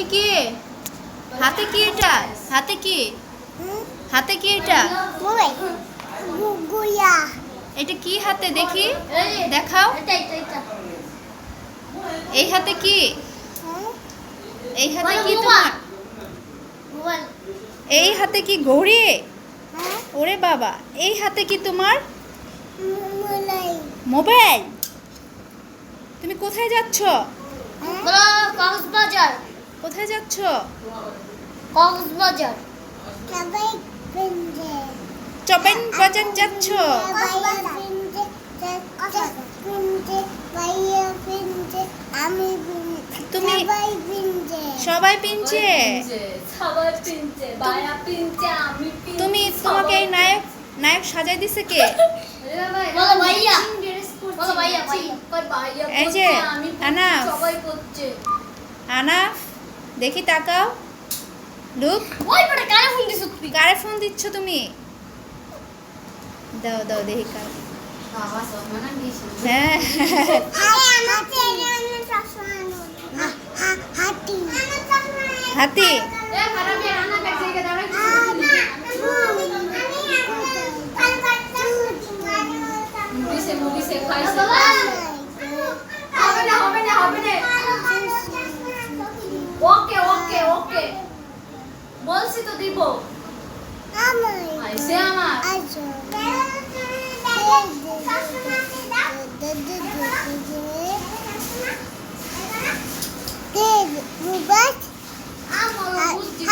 তুমি কে? হাতে কি এটা? হাতে কি? হাতে কি এটা? এটা কি হাতে? দেখি। দেখাও। এই হাতে কি? এই হাতে কি তোমার? এই হাতে কি ঘড়ি? ওরে বাবা। এই হাতে কি তোমার? মোবাইল। তুমি কোথায় যাচ্ছ? কক্সবাজার। কোথায় যাচ্ছ? কক্সবাজার। চপেন বাজার যাচ্ছ? তুমি- সবাই পিনছে তুমি তোমাকে এই নায়ক নায়ক সাজাই দিছে কে? এই যে, আমি দেখি তাকাও। লুক। ওই পরে কানে ফোন দিছ তুই কারে ফোন দিচ্ছ তুমি? দাও দাও দেখি কার। বাবা সব না দিছি হ্যাঁ। হাতি। হাতি? বলছি তো দিব। আইসে আমার। আমার বুদ্ধি